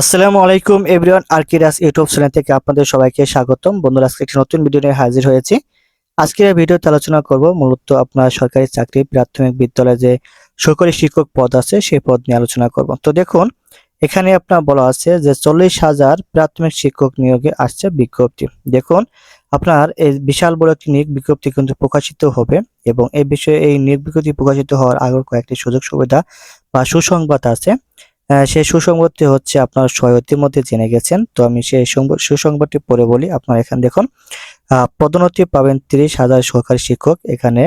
আসসালামু আলাইকুম everyone আরকিরাস YouTube channel থেকে আপনাদের সবাইকে স্বাগতম। বন্ধুরা, আজকে একটি নতুন ভিডিও নিয়ে হাজির হয়েছি। আজকের ভিডিওতে আলোচনা করব মূলত আপনার সরকারি চাকরি প্রাথমিক বিদ্যালয়ে যে সরকারি শিক্ষক পদ আছে, সেই পদ নিয়ে আলোচনা করব। তো দেখুন, এখানে আপনার বলা আছে যে চল্লিশ হাজার প্রাথমিক শিক্ষক নিয়োগে আসছে বিজ্ঞপ্তি। দেখুন, আপনার এই বিশাল বড় একটি নিয়োগ বিজ্ঞপ্তি কিন্তু প্রকাশিত হবে এবং এই বিষয়ে এই নিয়োগ বিজ্ঞপ্তি প্রকাশিত হওয়ার আগের কয়েকটি সুযোগ সুবিধা বা সুসংবাদ আছে। সেই সুসংবাদটি হচ্ছে আপনার সহায়তির মধ্যে জেনে গেছেন। তো আমি সেই সুসংবাদটি পরে বলি। আপনার এখানে দেখুন পদোন্নতি পাবেন তিরিশ হাজার সহকারী শিক্ষক। এখানে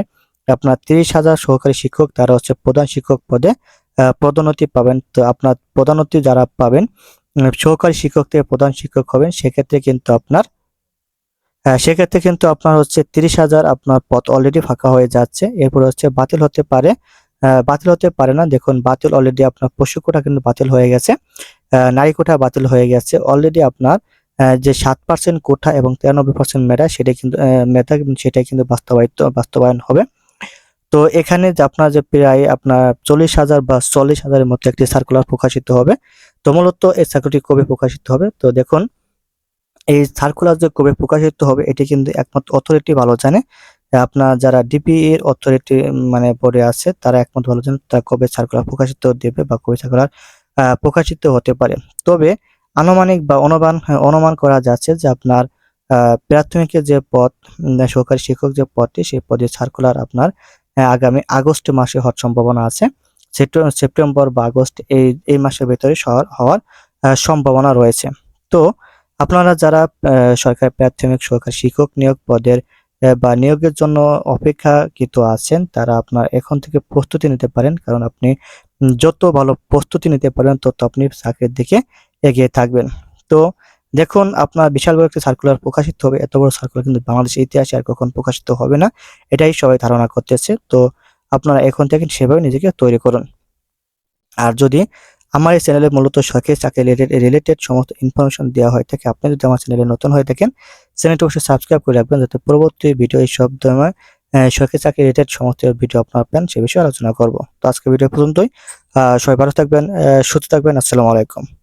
আপনার তিরিশ হাজার সহকারী শিক্ষক, তারা হচ্ছে প্রধান শিক্ষক পদে পদোন্নতি পাবেন। তো আপনার পদোন্নতি যারা পাবেন সহকারী শিক্ষক থেকে প্রধান শিক্ষক হবেন, সেক্ষেত্রে কিন্তু আপনার সেক্ষেত্রে কিন্তু আপনার হচ্ছে তিরিশ হাজার আপনার পদ অলরেডি ফাঁকা হয়ে যাচ্ছে। এরপর হচ্ছে বাতিল হতে পারে বাতিল হতে পারে না। দেখুন, বাতিল অলরেডি আপনার পশু কোটা কিন্তু বাতিল হয়ে গেছে। নারী কোটা বাতিল হয়ে গেছে। অলরেডি আপনার যে সাত পার্সেন্ট কোঠা এবং তিরানব্বই পার্সেন্ট মেধা, সেটাই কিন্তু মেধা সেটাই কিন্তু বাস্তবায়িত, বাস্তবায়ন হবে। তো এখানে যে আপনার যে প্রায় আপনার চল্লিশ হাজার বা চল্লিশ হাজারের মতো একটি সার্কুলার প্রকাশিত হবে। তো মূলত এই সার্কুলারটি কবে প্রকাশিত হবে? তো দেখুন এই সার্কুলার যে কবে প্রকাশিত হবে, এটি কিন্তু একমাত্র অথরিটি ভালো জানে। আপনার যারা ডিপি এর অথরিটি মানে পড়ে আছে, তারা একমাত্র ভালো জানে তারা কবে সার্কুলার প্রকাশিত দেবে বা কবে সার্কুলার প্রকাশিত হতে পারে। তবে আনুমানিক বা অনুমান অনুমান করা যাচ্ছে যে আপনার প্রাথমিকের যে পদ সহকারী শিক্ষক যে পদটি, সেই পদে সার্কুলার আপনার আগামী আগস্ট মাসে হওয়ার সম্ভাবনা আছে। সেপ্টে- সেপ্টেম্বর বা আগস্ট এই এই মাসের ভেতরে হওয়ার সম্ভাবনা রয়েছে। তো আপনারা যারা সরকার প্রাথমিক সরকার শিক্ষক নিয়োগ পদের বা নিয়োগের জন্য অপেক্ষাকৃত আছেন, তারা আপনার এখন থেকে প্রস্তুতি নিতে পারেন। কারণ আপনি যত ভালো প্রস্তুতি নিতে পারেন, তত আপনি চাকরির দিকে এগিয়ে থাকবেন। তো দেখুন, আপনার বিশাল বড় একটি সার্কুলার প্রকাশিত হবে। এত বড় সার্কুলার কিন্তু বাংলাদেশের ইতিহাসে আর কখন প্রকাশিত হবে না, এটাই সবাই ধারণা করতেছে। তো আপনারা এখন থেকে সেভাবে নিজেকে তৈরি করুন। আর যদি আমার এই চ্যানেলে মূলত সরকারি চাকরি রিলেটেড সমস্ত ইনফরমেশন দেওয়া হয় থাকে। আপনি যদি আমার চ্যানেলে নতুন হয়ে থাকেন, চ্যানেলটি অবশ্যই সাবস্ক্রাইব করে রাখবেন যাতে পরবর্তী ভিডিও এই সব ধরনের সরকারি চাকরি রিলেটেড সমস্ত ভিডিও আপনার পেন, সে বিষয়ে আলোচনা করব। তো আজকে ভিডিও পর্যন্তই। সবাই ভালো থাকবেন সুস্থ থাকবেন। আসসালামু আলাইকুম।